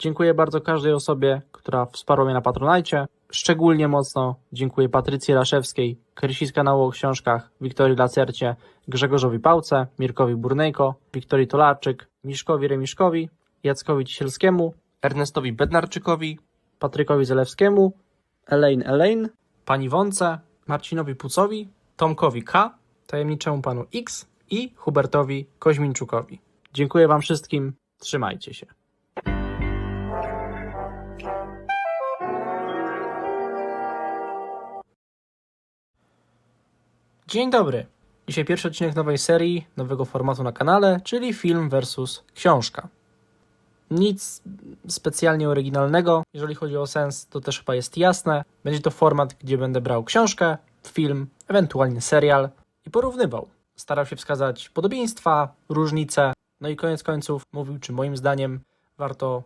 Dziękuję bardzo każdej osobie, która wsparła mnie na Patronajcie. Szczególnie mocno dziękuję Patrycji Raszewskiej, Krysi z kanału o książkach, Wiktorii Lacercie, Grzegorzowi Pałce, Mirkowi Burnejko, Wiktorii Tolarczyk, Miszkowi Remiszkowi, Jackowi Cisielskiemu, Ernestowi Bednarczykowi, Patrykowi Zelewskiemu, Elaine Elaine, Pani Wonce, Marcinowi Pucowi, Tomkowi K, Tajemniczemu Panu X i Hubertowi Koźminczukowi. Dziękuję Wam wszystkim, trzymajcie się. Dzień dobry. Dzisiaj pierwszy odcinek nowej serii, nowego formatu na kanale, czyli film versus książka. Nic specjalnie oryginalnego, jeżeli chodzi o sens, to też chyba jest jasne. Będzie to format, gdzie będę brał książkę, film, ewentualnie serial i porównywał. Starał się wskazać podobieństwa, różnice, no i koniec końców mówił, czy moim zdaniem warto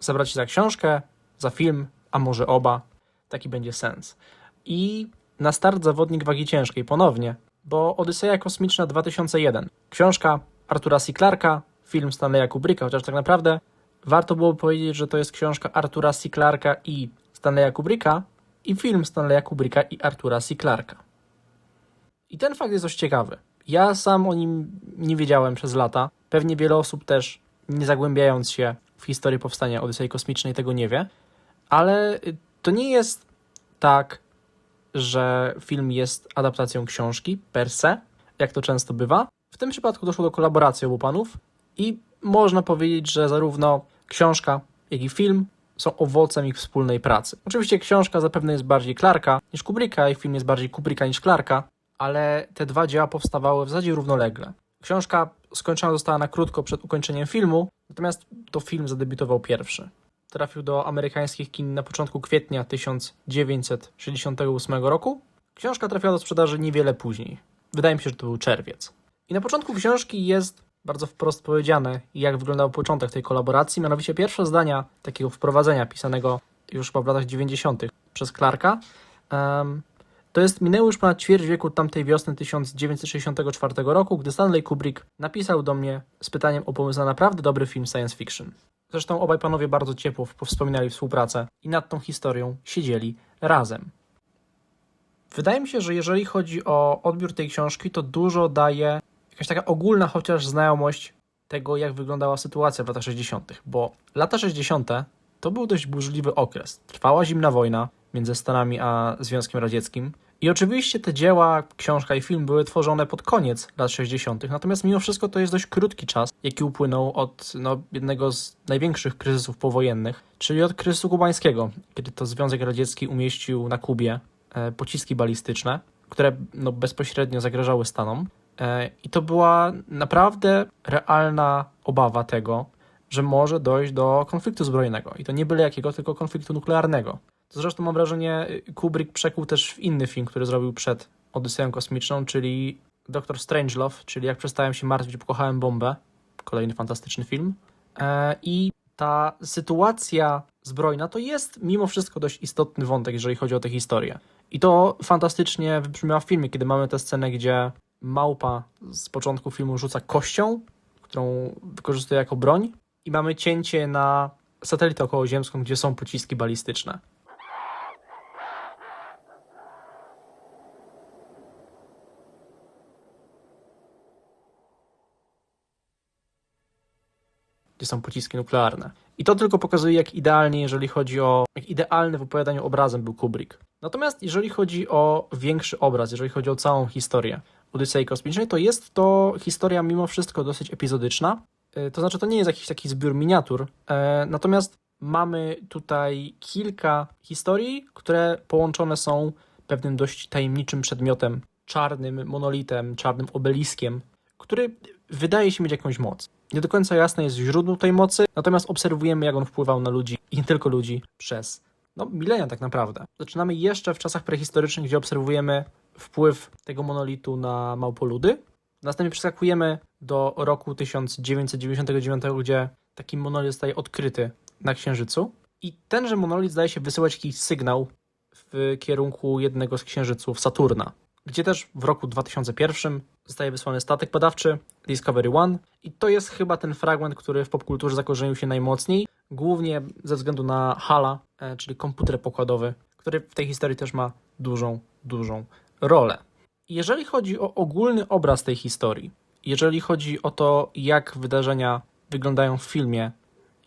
zabrać się za książkę, za film, a może oba. Taki będzie sens. I na start zawodnik wagi ciężkiej ponownie, bo Odyseja Kosmiczna 2001. Książka Artura C. Clarka, film Stanleya Kubricka, chociaż tak naprawdę warto byłoby powiedzieć, że to jest książka Artura C. Clarka i Stanleya Kubricka i film Stanleya Kubricka i Artura C. Clarka. I ten fakt jest dość ciekawy. Ja sam o nim nie wiedziałem przez lata. Pewnie wiele osób też, nie zagłębiając się w historię powstania Odysei Kosmicznej, tego nie wie. Ale to nie jest tak, że film jest adaptacją książki per se, jak to często bywa. W tym przypadku doszło do kolaboracji obu panów i można powiedzieć, że zarówno książka, jak i film są owocem ich wspólnej pracy. Oczywiście książka zapewne jest bardziej Clarka niż Kubricka i film jest bardziej Kubricka niż Clarka, ale te dwa dzieła powstawały w zasadzie równolegle. Książka skończona została na krótko przed ukończeniem filmu, natomiast to film zadebiutował pierwszy. Trafił do amerykańskich kin na początku kwietnia 1968 roku. Książka trafiła do sprzedaży niewiele później. Wydaje mi się, że to był czerwiec. I na początku książki jest bardzo wprost powiedziane, jak wyglądał początek tej kolaboracji, mianowicie pierwsze zdania takiego wprowadzenia pisanego już chyba w latach 90. przez Clarka. em, to jest minęło już ponad ćwierć wieku tamtej wiosny 1964 roku, gdy Stanley Kubrick napisał do mnie z pytaniem o pomysł na naprawdę dobry film science fiction. Zresztą obaj panowie bardzo ciepło wspominali współpracę i nad tą historią siedzieli razem. Wydaje mi się, że jeżeli chodzi o odbiór tej książki, to dużo daje jakaś taka ogólna chociaż znajomość tego, jak wyglądała sytuacja w latach 60., bo lata 60. to był dość burzliwy okres. Trwała zimna wojna między Stanami a Związkiem Radzieckim. I oczywiście te dzieła, książka i film były tworzone pod koniec lat 60., natomiast mimo wszystko to jest dość krótki czas, jaki upłynął od no, jednego z największych kryzysów powojennych, czyli od kryzysu kubańskiego, kiedy to Związek Radziecki umieścił na Kubie e, pociski balistyczne, które no, bezpośrednio zagrażały Stanom. E, I to była naprawdę realna obawa tego, że może dojść do konfliktu zbrojnego. I to nie byle jakiego, tylko konfliktu nuklearnego. To zresztą mam wrażenie, Kubrick przekuł też w inny film, który zrobił przed Odyseją Kosmiczną, czyli Doktor Strangelove, czyli Jak przestałem się martwić, pokochałem bombę. Kolejny fantastyczny film. E, I ta sytuacja zbrojna to jest mimo wszystko dość istotny wątek, jeżeli chodzi o tę historię. I to fantastycznie wybrzmiewa w filmie, kiedy mamy tę scenę, gdzie małpa z początku filmu rzuca kością, którą wykorzystuje jako broń, i mamy cięcie na satelitę okołoziemską, gdzie są pociski balistyczne. Gdzie są pociski nuklearne. I to tylko pokazuje, jak idealnie, jeżeli chodzi o, jak idealny w opowiadaniu obrazem był Kubrick. Natomiast jeżeli chodzi o większy obraz, jeżeli chodzi o całą historię Odysei Kosmicznej, to jest to historia mimo wszystko dosyć epizodyczna. E, To znaczy, to nie jest jakiś taki zbiór miniatur, e, natomiast mamy tutaj kilka historii, które połączone są pewnym dość tajemniczym przedmiotem, czarnym monolitem, czarnym obeliskiem, który wydaje się mieć jakąś moc. Nie do końca jasne jest źródło tej mocy, natomiast obserwujemy, jak on wpływał na ludzi i nie tylko ludzi przez no, milenia tak naprawdę. Zaczynamy jeszcze w czasach prehistorycznych, gdzie obserwujemy wpływ tego monolitu na małpoludy. Następnie przeskakujemy do roku 1999, gdzie taki monolit zostaje odkryty na Księżycu. I tenże monolit zdaje się wysyłać jakiś sygnał w kierunku jednego z księżyców Saturna, gdzie też w roku 2001 zostaje wysłany statek badawczy Discovery One i to jest chyba ten fragment, który w popkulturze zakorzenił się najmocniej, głównie ze względu na HALA, e, czyli komputer pokładowy, który w tej historii też ma dużą, dużą rolę. Jeżeli chodzi o ogólny obraz tej historii, jeżeli chodzi o to, jak wydarzenia wyglądają w filmie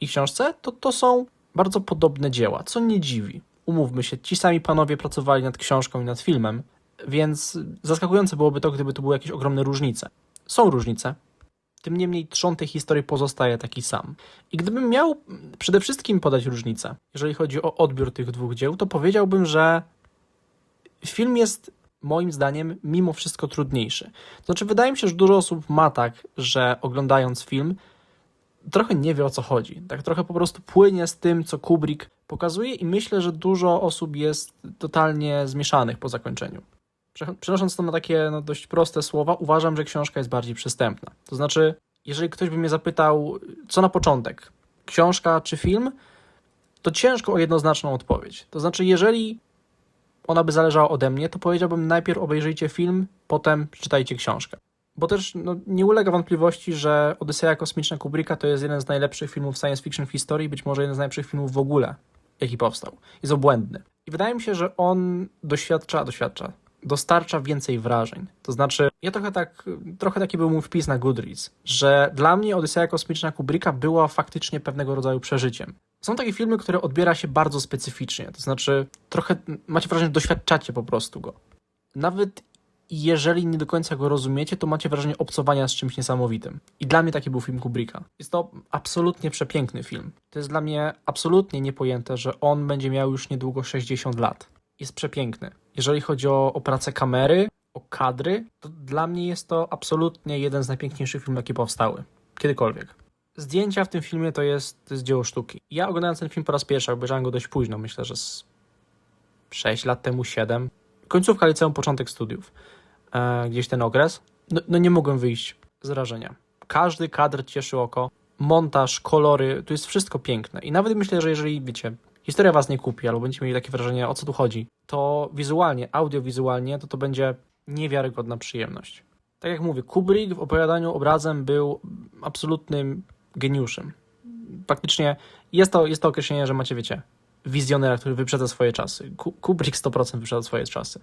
i książce, to to są bardzo podobne dzieła, co nie dziwi. Umówmy się, ci sami panowie pracowali nad książką i nad filmem, więc zaskakujące byłoby to, gdyby tu były jakieś ogromne różnice. Są różnice, tym niemniej trzon tej historii pozostaje taki sam. I gdybym miał przede wszystkim podać różnicę, jeżeli chodzi o odbiór tych dwóch dzieł, to powiedziałbym, że film jest moim zdaniem mimo wszystko trudniejszy. To znaczy, wydaje mi się, że dużo osób ma tak, że oglądając film trochę nie wie o co chodzi. Tak trochę po prostu płynie z tym, co Kubrick pokazuje i myślę, że dużo osób jest totalnie zmieszanych po zakończeniu. Prze- Przenosząc to na takie no, dość proste słowa, uważam, że książka jest bardziej przystępna. To znaczy, jeżeli ktoś by mnie zapytał, co na początek, książka czy film, to ciężko o jednoznaczną odpowiedź. To znaczy, jeżeli ona by zależała ode mnie, to powiedziałbym najpierw obejrzyjcie film, potem przeczytajcie książkę. Bo też no, nie ulega wątpliwości, że Odyseja Kosmiczna Kubricka to jest jeden z najlepszych filmów science fiction w historii, być może jeden z najlepszych filmów w ogóle, jaki powstał. Jest obłędny. I wydaje mi się, że on doświadcza, doświadcza, dostarcza więcej wrażeń. To znaczy, ja trochę tak, trochę taki był mój wpis na Goodreads, że dla mnie Odyseja Kosmiczna Kubricka była faktycznie pewnego rodzaju przeżyciem. Są takie filmy, które odbiera się bardzo specyficznie, to znaczy trochę macie wrażenie, że doświadczacie po prostu go. Nawet jeżeli nie do końca go rozumiecie, to macie wrażenie obcowania z czymś niesamowitym. I dla mnie taki był film Kubricka. Jest to absolutnie przepiękny film. To jest dla mnie absolutnie niepojęte, że on będzie miał już niedługo 60 lat. Jest przepiękny. Jeżeli chodzi o, o pracę kamery, o kadry, to dla mnie jest to absolutnie jeden z najpiękniejszych filmów, jakie powstały. Kiedykolwiek. Zdjęcia w tym filmie to jest, to jest dzieło sztuki. Ja oglądając ten film po raz pierwszy, obejrzałem go dość późno, myślę, że z 6 lat temu, 7. Końcówka liceum, początek studiów. E, gdzieś ten okres. No, no nie mogłem wyjść z wrażenia. Każdy kadr cieszy oko. Montaż, kolory, tu jest wszystko piękne. I nawet myślę, że jeżeli, wiecie, historia was nie kupi, albo będziecie mieli takie wrażenie, o co tu chodzi, to wizualnie, audiowizualnie, to to będzie niewiarygodna przyjemność. Tak jak mówię, Kubrick w opowiadaniu obrazem był absolutnym geniuszem. Faktycznie jest to, jest to określenie, że macie, wiecie, wizjonera, który wyprzedza swoje czasy. Ku- Kubrick 100% wyprzedza swoje czasy.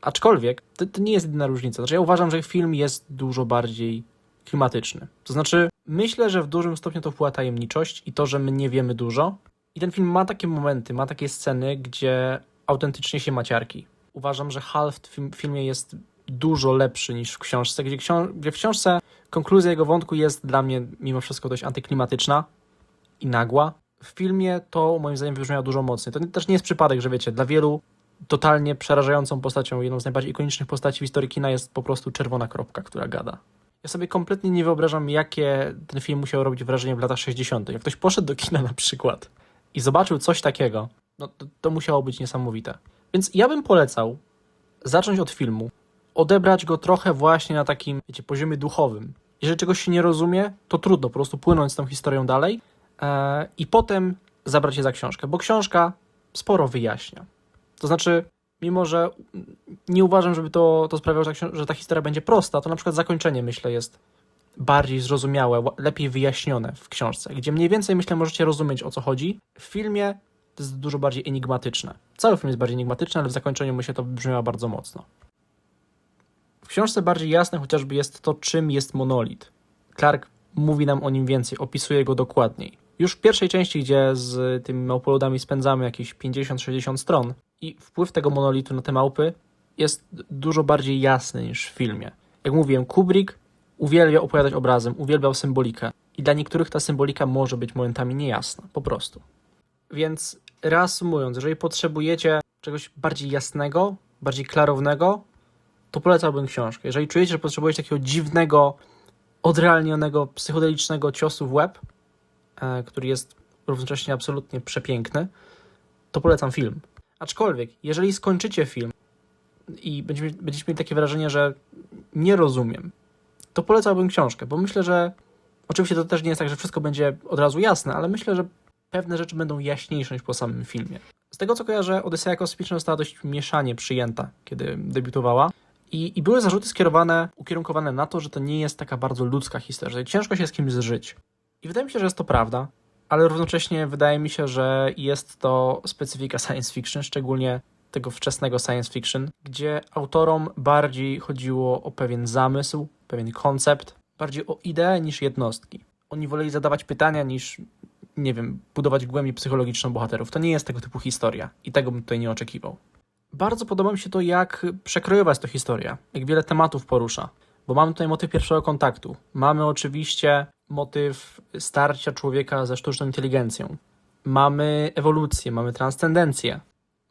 Aczkolwiek to, to nie jest jedyna różnica. Znaczy, ja uważam, że film jest dużo bardziej klimatyczny. To znaczy, myślę, że w dużym stopniu to wpływa tajemniczość i to, że my nie wiemy dużo. I ten film ma takie momenty, ma takie sceny, gdzie autentycznie się maciarki. Uważam, że Hal w tym filmie jest dużo lepszy niż w książce, gdzie, gdzie w książce konkluzja jego wątku jest dla mnie mimo wszystko dość antyklimatyczna i nagła. W filmie to moim zdaniem wybrzmiało dużo mocniej. To też nie jest przypadek, że wiecie, dla wielu totalnie przerażającą postacią, jedną z najbardziej ikonicznych postaci w historii kina jest po prostu czerwona kropka, która gada. Ja sobie kompletnie nie wyobrażam, jakie ten film musiał robić wrażenie w latach 60. Jak ktoś poszedł do kina na przykład i zobaczył coś takiego, no to, to musiało być niesamowite. Więc ja bym polecał zacząć od filmu, odebrać go trochę właśnie na takim, wiecie, poziomie duchowym. Jeżeli czegoś się nie rozumie, to trudno po prostu płynąć z tą historią dalej e, i potem zabrać się za książkę, bo książka sporo wyjaśnia. To znaczy, mimo że nie uważam, żeby to, to sprawiało, że ta, że ta historia będzie prosta, to na przykład zakończenie, myślę, jest bardziej zrozumiałe, lepiej wyjaśnione w książce, gdzie mniej więcej, myślę, możecie rozumieć, o co chodzi. W filmie to jest dużo bardziej enigmatyczne. Cały film jest bardziej enigmatyczny, ale w zakończeniu się to brzmiało bardzo mocno. W książce bardziej jasne chociażby jest to, czym jest monolit. Clark mówi nam o nim więcej, opisuje go dokładniej. Już w pierwszej części, gdzie z tymi małpoludami spędzamy jakieś 50-60 stron i wpływ tego monolitu na te małpy jest dużo bardziej jasny niż w filmie. Jak mówiłem, Kubrick uwielbia opowiadać obrazem, uwielbiał symbolikę i dla niektórych ta symbolika może być momentami niejasna, po prostu. Więc reasumując, jeżeli potrzebujecie czegoś bardziej jasnego, bardziej klarownego, to polecałbym książkę. Jeżeli czujecie, że potrzebujecie takiego dziwnego, odrealnionego, psychodelicznego ciosu w łeb, e, który jest równocześnie absolutnie przepiękny, to polecam film. Aczkolwiek, jeżeli skończycie film i będziecie mieli takie wrażenie, że nie rozumiem, to polecałbym książkę, bo myślę, że oczywiście to też nie jest tak, że wszystko będzie od razu jasne, ale myślę, że pewne rzeczy będą jaśniejsze niż po samym filmie. Z tego co kojarzę, Odyseja Kosmiczna została dość mieszanie przyjęta, kiedy debiutowała. I, I były zarzuty skierowane, ukierunkowane na to, że to nie jest taka bardzo ludzka historia, że ciężko się z kimś zżyć. I wydaje mi się, że jest to prawda. ale równocześnie wydaje mi się, że jest to specyfika science fiction, szczególnie tego wczesnego science fiction, gdzie autorom bardziej chodziło o pewien zamysł, pewien koncept, bardziej o ideę niż jednostki. Oni woleli zadawać pytania niż, nie wiem, budować głębiej psychologiczną bohaterów. To nie jest tego typu historia i tego bym tutaj nie oczekiwał. Bardzo podoba mi się to, jak przekrojowa jest to historia, jak wiele tematów porusza, bo mamy tutaj motyw pierwszego kontaktu. Mamy oczywiście motyw starcia człowieka ze sztuczną inteligencją. Mamy ewolucję, mamy transcendencję.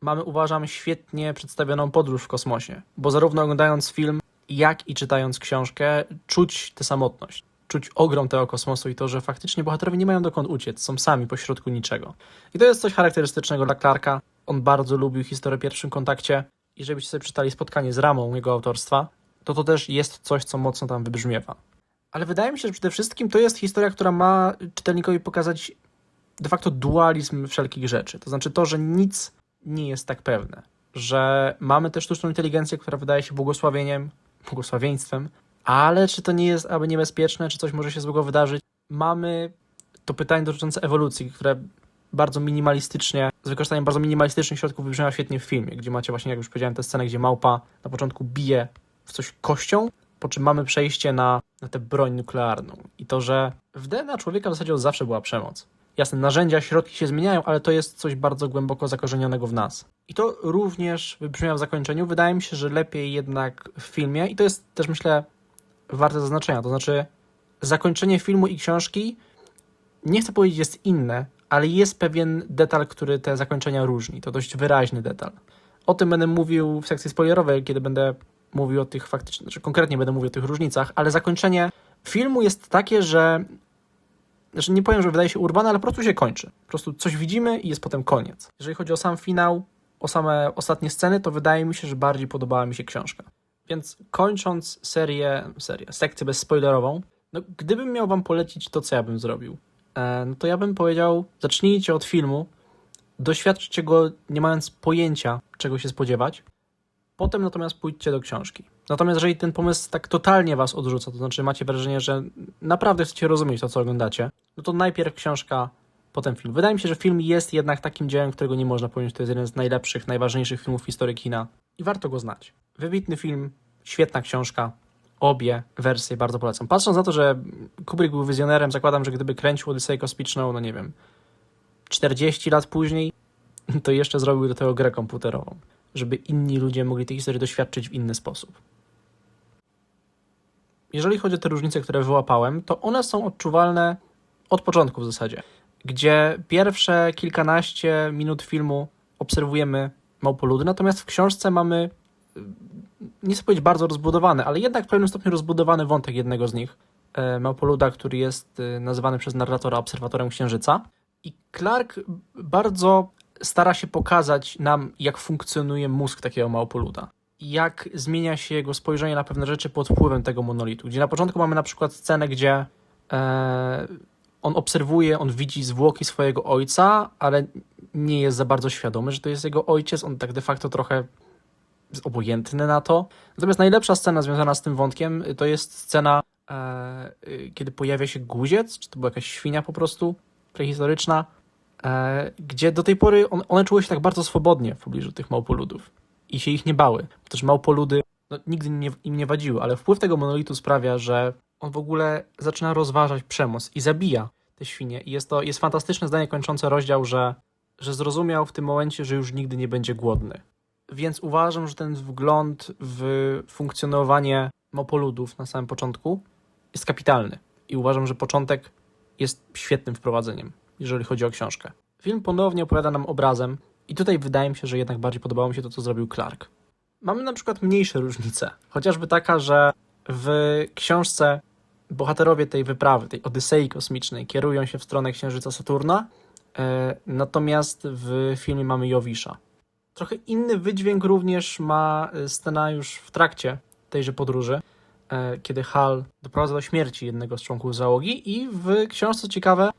Mamy, uważam, świetnie przedstawioną podróż w kosmosie, bo zarówno oglądając film, jak i czytając książkę, czuć tę samotność, czuć ogrom tego kosmosu i to, że faktycznie bohaterowie nie mają dokąd uciec, są sami pośrodku niczego. I to jest coś charakterystycznego dla Clarka. On bardzo lubił historię pierwszym kontakcie i żebyście sobie czytali spotkanie z ramą jego autorstwa, to to też jest coś, co mocno tam wybrzmiewa. Ale wydaje mi się, że przede wszystkim to jest historia, która ma czytelnikowi pokazać de facto dualizm wszelkich rzeczy. To znaczy to, że nic nie jest tak pewne. Że mamy też sztuczną inteligencję, która wydaje się błogosławieniem, błogosławieństwem, ale czy to nie jest aby niebezpieczne, czy coś może się złego wydarzyć? Mamy to pytanie dotyczące ewolucji, które bardzo minimalistycznie, z wykorzystaniem bardzo minimalistycznych środków wybrzmiała świetnie w filmie, gdzie macie właśnie, jak już powiedziałem, tę scenę, gdzie małpa na początku bije w coś kością, po czym mamy przejście na, na tę broń nuklearną. I to, że w DNA człowieka w zasadzie od zawsze była przemoc. Jasne, narzędzia, środki się zmieniają, ale to jest coś bardzo głęboko zakorzenionego w nas. I to również wybrzmiało w zakończeniu. Wydaje mi się, że lepiej jednak w filmie, i to jest też myślę warte zaznaczenia, to znaczy zakończenie filmu i książki, nie chcę powiedzieć jest inne, ale jest pewien detal, który te zakończenia różni. To dość wyraźny detal. O tym będę mówił w sekcji spoilerowej, kiedy będę mówił o tych faktycznie, znaczy konkretnie będę mówił o tych różnicach, ale zakończenie filmu jest takie, że znaczy nie powiem, że wydaje się urwane, ale po prostu się kończy. Po prostu coś widzimy i jest potem koniec. Jeżeli chodzi o sam finał, o same ostatnie sceny, to wydaje mi się, że bardziej podobała mi się książka. Więc kończąc serię, serię, sekcję bezspoilerową, no gdybym miał wam polecić to, co ja bym zrobił, e, no to ja bym powiedział, zacznijcie od filmu, doświadczcie go nie mając pojęcia, czego się spodziewać, potem natomiast pójdźcie do książki. Natomiast jeżeli ten pomysł tak totalnie was odrzuca, to znaczy macie wrażenie, że naprawdę chcecie rozumieć to, co oglądacie, no to najpierw książka, potem film. Wydaje mi się, że film jest jednak takim dziełem, którego nie można pojąć. To jest jeden z najlepszych, najważniejszych filmów historii kina i warto go znać. Wybitny film, świetna książka, obie wersje bardzo polecam. Patrząc na to, że Kubrick był wizjonerem, zakładam, że gdyby kręcił Odyseję Kosmiczną, no nie wiem, 40 lat później, to jeszcze zrobił do tego grę komputerową, żeby inni ludzie mogli tej historii doświadczyć w inny sposób. Jeżeli chodzi o te różnice, które wyłapałem, to one są odczuwalne od początku w zasadzie, gdzie pierwsze kilkanaście minut filmu obserwujemy małpoludy, natomiast w książce mamy, y, nie chcę powiedzieć bardzo rozbudowany, ale jednak w pewnym stopniu rozbudowany wątek jednego z nich, e, małpoluda, który jest y, nazywany przez narratora obserwatorem Księżyca. I Clark bardzo stara się pokazać nam, jak funkcjonuje mózg takiego małpoluda. Jak zmienia się jego spojrzenie na pewne rzeczy pod wpływem tego monolitu. Gdzie na początku mamy na przykład scenę, gdzie e, on obserwuje, on widzi zwłoki swojego ojca, ale nie jest za bardzo świadomy, że to jest jego ojciec. On tak de facto trochę jest obojętny na to. Natomiast najlepsza scena związana z tym wątkiem to jest scena, e, y, kiedy pojawia się guziec, czy to była jakaś świnia po prostu prehistoryczna, e, gdzie do tej pory on, one czuły się tak bardzo swobodnie w pobliżu tych małpoludów i się ich nie bały. Też małpoludy no, nigdy nie, im nie wadziły, ale wpływ tego monolitu sprawia, że on w ogóle zaczyna rozważać przemoc i zabija te świnie. I jest to jest fantastyczne zdanie kończące rozdział, że, że zrozumiał w tym momencie, że już nigdy nie będzie głodny. Więc uważam, że ten wgląd w funkcjonowanie małpoludów na samym początku jest kapitalny. I uważam, że początek jest świetnym wprowadzeniem, jeżeli chodzi o książkę. Film ponownie opowiada nam obrazem, i tutaj wydaje mi się, że jednak bardziej podobało mi się to, co zrobił Clark. Mamy na przykład mniejsze różnice, chociażby taka, że w książce bohaterowie tej wyprawy, tej Odysei kosmicznej, kierują się w stronę Księżyca Saturna, e, natomiast w filmie mamy Jowisza. Trochę inny wydźwięk również ma e, scena już w trakcie tejże podróży, e, kiedy Hal doprowadza do śmierci jednego z członków załogi i w książce, ciekawe,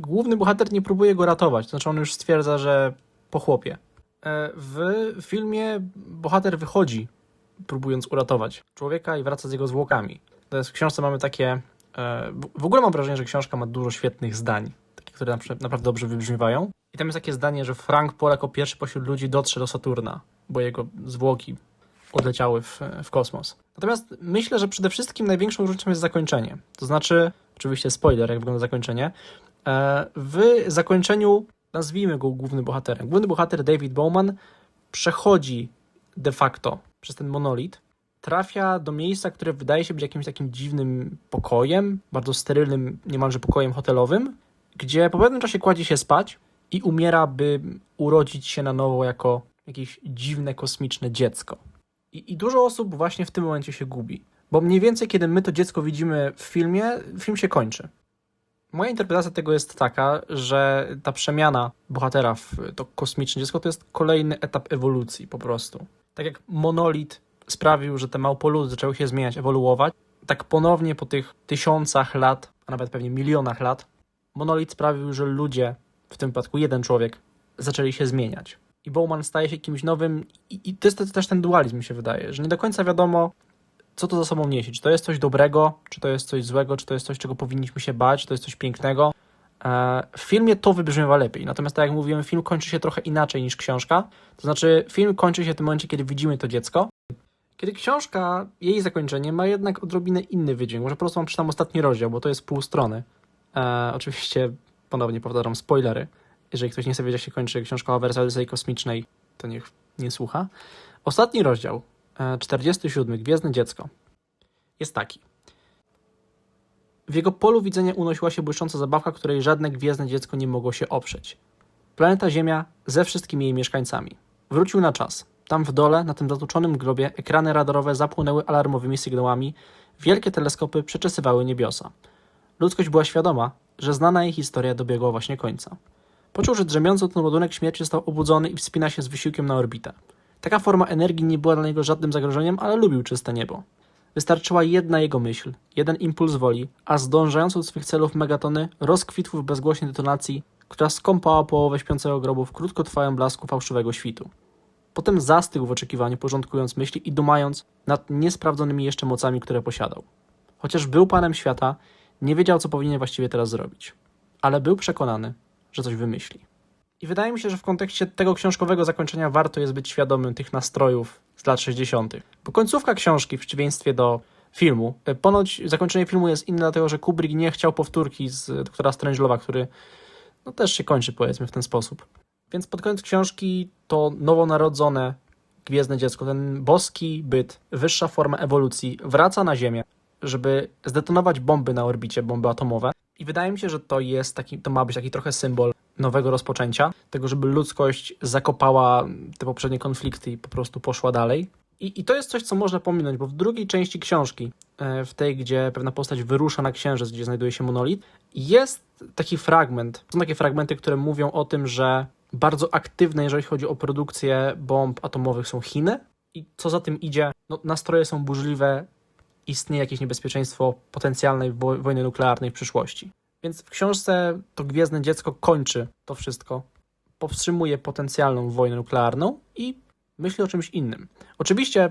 główny bohater nie próbuje go ratować, to znaczy on już stwierdza, że po chłopie. E, W filmie bohater wychodzi, próbując uratować człowieka i wraca z jego zwłokami. Natomiast w książce mamy takie. e, w- ogóle mam wrażenie, że książka ma dużo świetnych zdań, takich które naprawdę dobrze wybrzmiewają. I tam jest takie zdanie, że Frank Poole jako pierwszy pośród ludzi dotrze do Saturna, bo jego zwłoki odleciały w, w kosmos. Natomiast myślę, że przede wszystkim największą różnicą jest zakończenie. To znaczy, oczywiście spoiler, jak wygląda zakończenie. E, W zakończeniu nazwijmy go głównym bohaterem. Główny bohater David Bowman przechodzi de facto przez ten monolit, trafia do miejsca, które wydaje się być jakimś takim dziwnym pokojem, bardzo sterylnym, niemalże pokojem hotelowym, gdzie po pewnym czasie kładzie się spać i umiera, by urodzić się na nowo jako jakieś dziwne, kosmiczne dziecko. I, I dużo osób właśnie w tym momencie się gubi. Bo mniej więcej, kiedy my to dziecko widzimy w filmie, film się kończy. Moja interpretacja tego jest taka, że ta przemiana bohatera w to kosmiczne dziecko to jest kolejny etap ewolucji po prostu. Tak jak monolit sprawił, że te małpoludy zaczęły się zmieniać, ewoluować, tak ponownie po tych tysiącach lat, a nawet pewnie milionach lat, monolit sprawił, że ludzie, w tym wypadku jeden człowiek, zaczęli się zmieniać. I Bowman staje się kimś nowym i, i to jest też ten dualizm, mi się wydaje, że nie do końca wiadomo, co to za sobą niesie. Czy to jest coś dobrego, czy to jest coś złego, czy to jest coś, czego powinniśmy się bać, czy to jest coś pięknego. E, W filmie to wybrzmiewa lepiej, natomiast tak jak mówiłem, film kończy się trochę inaczej niż książka. To znaczy, film kończy się w tym momencie, kiedy widzimy to dziecko. Kiedy książka, jej zakończenie ma jednak odrobinę inny wydźwięk. Może po prostu wam przeczytam ostatni rozdział, bo to jest pół strony. E, oczywiście, ponownie powtarzam, spoilery. Jeżeli ktoś nie chce wiedzieć, jak się kończy książkowa wersja Odysei Kosmicznej, to niech nie słucha. Ostatni rozdział, 47, Gwiezdne Dziecko, jest taki. W jego polu widzenia unosiła się błyszcząca zabawka, której żadne gwiezdne dziecko nie mogło się oprzeć. Planeta Ziemia ze wszystkimi jej mieszkańcami. Wrócił na czas. Tam w dole, na tym zatłuczonym grobie, ekrany radarowe zapłonęły alarmowymi sygnałami, wielkie teleskopy przeczesywały niebiosa. Ludzkość była świadoma, że znana jej historia dobiegła właśnie końca. Poczuł, że drzemiący ten ładunek śmierci został obudzony i wspina się z wysiłkiem na orbitę. Taka forma energii nie była dla niego żadnym zagrożeniem, ale lubił czyste niebo. Wystarczyła jedna jego myśl, jeden impuls woli, a zdążając do swych celów megatony rozkwitł w bezgłośnej detonacji, która skąpała połowę śpiącego grobu w krótkotrwałym blasku fałszywego świtu. Potem zastygł w oczekiwaniu, porządkując myśli i dumając nad niesprawdzonymi jeszcze mocami, które posiadał. Chociaż był panem świata, nie wiedział, co powinien właściwie teraz zrobić. Ale był przekonany, że coś wymyśli. I wydaje mi się, że w kontekście tego książkowego zakończenia warto jest być świadomym tych nastrojów z lat 60. Bo końcówka książki, w przeciwieństwie do filmu, e, ponoć zakończenie filmu jest inne, dlatego że Kubrick nie chciał powtórki z doktora Strangelowa, który no, też się kończy, powiedzmy, w ten sposób. Więc pod koniec książki to nowonarodzone gwiezdne dziecko, ten boski byt, wyższa forma ewolucji, wraca na Ziemię, żeby zdetonować bomby na orbicie, bomby atomowe. I wydaje mi się, że to jest taki, to ma być taki trochę symbol nowego rozpoczęcia, tego, żeby ludzkość zakopała te poprzednie konflikty i po prostu poszła dalej. I, I to jest coś, co można pominąć, bo w drugiej części książki, e, w tej, gdzie pewna postać wyrusza na księżyc, gdzie znajduje się monolit, jest taki fragment. Są takie fragmenty, które mówią o tym, że bardzo aktywne, jeżeli chodzi o produkcję bomb atomowych, są Chiny. I co za tym idzie, no, nastroje są burzliwe, istnieje jakieś niebezpieczeństwo potencjalnej wo- wojny nuklearnej w przyszłości. Więc w książce to Gwiezdne Dziecko kończy to wszystko, powstrzymuje potencjalną wojnę nuklearną i myśli o czymś innym. Oczywiście,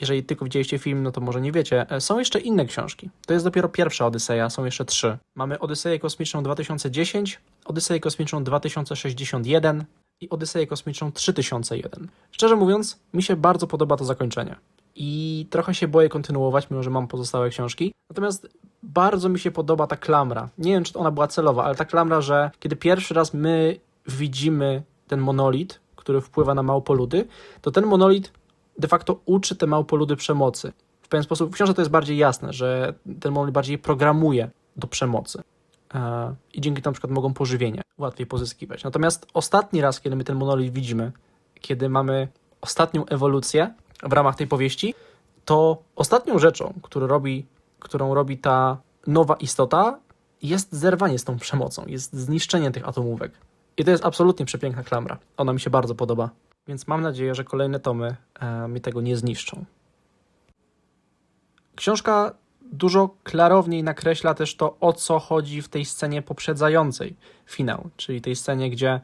jeżeli tylko widzieliście film, no to może nie wiecie, e, są jeszcze inne książki. To jest dopiero pierwsza Odyseja, są jeszcze trzy. Mamy Odyseję Kosmiczną 2010, Odyseję Kosmiczną 2061 i Odyseję Kosmiczną 3001. Szczerze mówiąc, mi się bardzo podoba to zakończenie. I trochę się boję kontynuować, mimo że mam pozostałe książki. Natomiast bardzo mi się podoba ta klamra. Nie wiem, czy ona była celowa, ale ta klamra, że kiedy pierwszy raz my widzimy ten monolit, który wpływa na małpoludy, to ten monolit de facto uczy te małpoludy przemocy. W pewien sposób w książce to jest bardziej jasne, że ten monolit bardziej programuje do przemocy. E, I dzięki temu na przykład mogą pożywienie łatwiej pozyskiwać. Natomiast ostatni raz, kiedy my ten monolit widzimy, kiedy mamy ostatnią ewolucję w ramach tej powieści, to ostatnią rzeczą, którą robi, którą robi ta nowa istota, jest zerwanie z tą przemocą, jest zniszczenie tych atomówek. I to jest absolutnie przepiękna klamra. Ona mi się bardzo podoba. Więc mam nadzieję, że kolejne tomy e, mi tego nie zniszczą. Książka dużo klarowniej nakreśla też to, o co chodzi w tej scenie poprzedzającej finał, czyli tej scenie, gdzie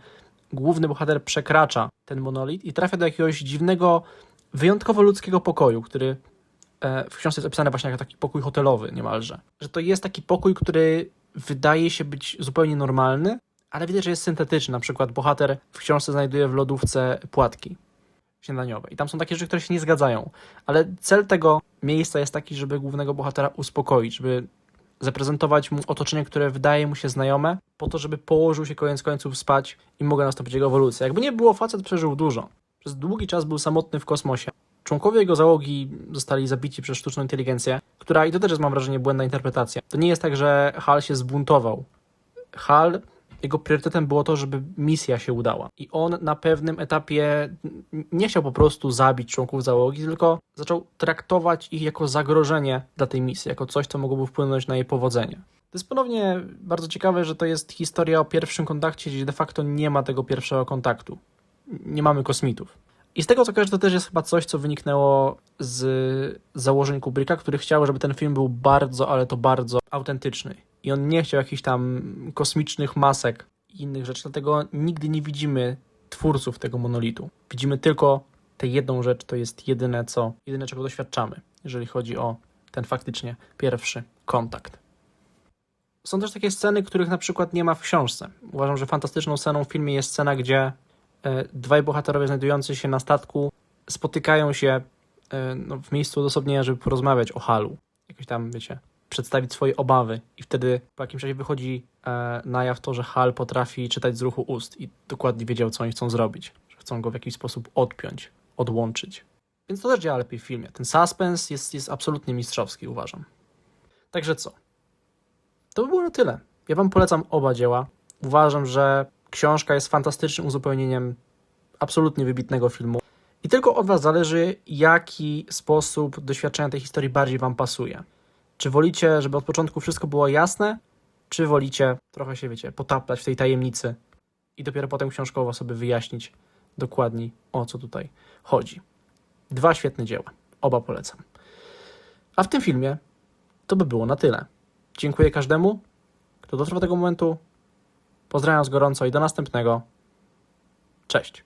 główny bohater przekracza ten monolit i trafia do jakiegoś dziwnego, wyjątkowo ludzkiego pokoju, który e, w książce jest opisany właśnie jako taki pokój hotelowy niemalże. Że to jest taki pokój, który wydaje się być zupełnie normalny, ale widać, że jest syntetyczny. Na przykład bohater w książce znajduje w lodówce płatki śniadaniowe. I tam są takie rzeczy, które się nie zgadzają. Ale cel tego miejsca jest taki, żeby głównego bohatera uspokoić, żeby zaprezentować mu otoczenie, które wydaje mu się znajome, po to, żeby położył się koniec końców spać i mogła nastąpić jego ewolucja. Jakby nie było, facet przeżył dużo. Przez długi czas był samotny w kosmosie. Członkowie jego załogi zostali zabici przez sztuczną inteligencję, która, i to też jest, mam wrażenie, błędna interpretacja. To nie jest tak, że Hal się zbuntował. Hal, jego priorytetem było to, żeby misja się udała. I on na pewnym etapie nie chciał po prostu zabić członków załogi, tylko zaczął traktować ich jako zagrożenie dla tej misji, jako coś, co mogłoby wpłynąć na jej powodzenie. To jest ponownie bardzo ciekawe, że to jest historia o pierwszym kontakcie, gdzie de facto nie ma tego pierwszego kontaktu. Nie mamy kosmitów. I z tego co kojarzę, to też jest chyba coś, co wyniknęło z założeń Kubricka, który chciał, żeby ten film był bardzo, ale to bardzo autentyczny. I on nie chciał jakichś tam kosmicznych masek i innych rzeczy, dlatego nigdy nie widzimy twórców tego monolitu. Widzimy tylko tę jedną rzecz, to jest jedyne co, jedyne czego doświadczamy, jeżeli chodzi o ten faktycznie pierwszy kontakt. Są też takie sceny, których na przykład nie ma w książce. Uważam, że fantastyczną sceną w filmie jest scena, gdzie dwaj bohaterowie znajdujący się na statku spotykają się e, no, w miejscu odosobnienia, żeby porozmawiać o Halu. Jakoś tam, wiecie, przedstawić swoje obawy. I wtedy po jakimś czasie wychodzi e, na jaw to, że Hal potrafi czytać z ruchu ust i dokładnie wiedział, co oni chcą zrobić. Że chcą go w jakiś sposób odpiąć, odłączyć. Więc to też działa lepiej w filmie. Ten suspens jest, jest absolutnie mistrzowski, uważam. Także co? To by było na tyle. Ja Wam polecam oba dzieła. Uważam, że książka jest fantastycznym uzupełnieniem absolutnie wybitnego filmu. I tylko od Was zależy, jaki sposób doświadczenia tej historii bardziej Wam pasuje. Czy wolicie, żeby od początku wszystko było jasne, czy wolicie trochę się, wiecie, potaplać w tej tajemnicy i dopiero potem książkowo sobie wyjaśnić dokładniej, o co tutaj chodzi. Dwa świetne dzieła. Oba polecam. A w tym filmie to by było na tyle. Dziękuję każdemu, kto dotrwał do tego momentu. Pozdrawiam z gorąco i do następnego. Cześć.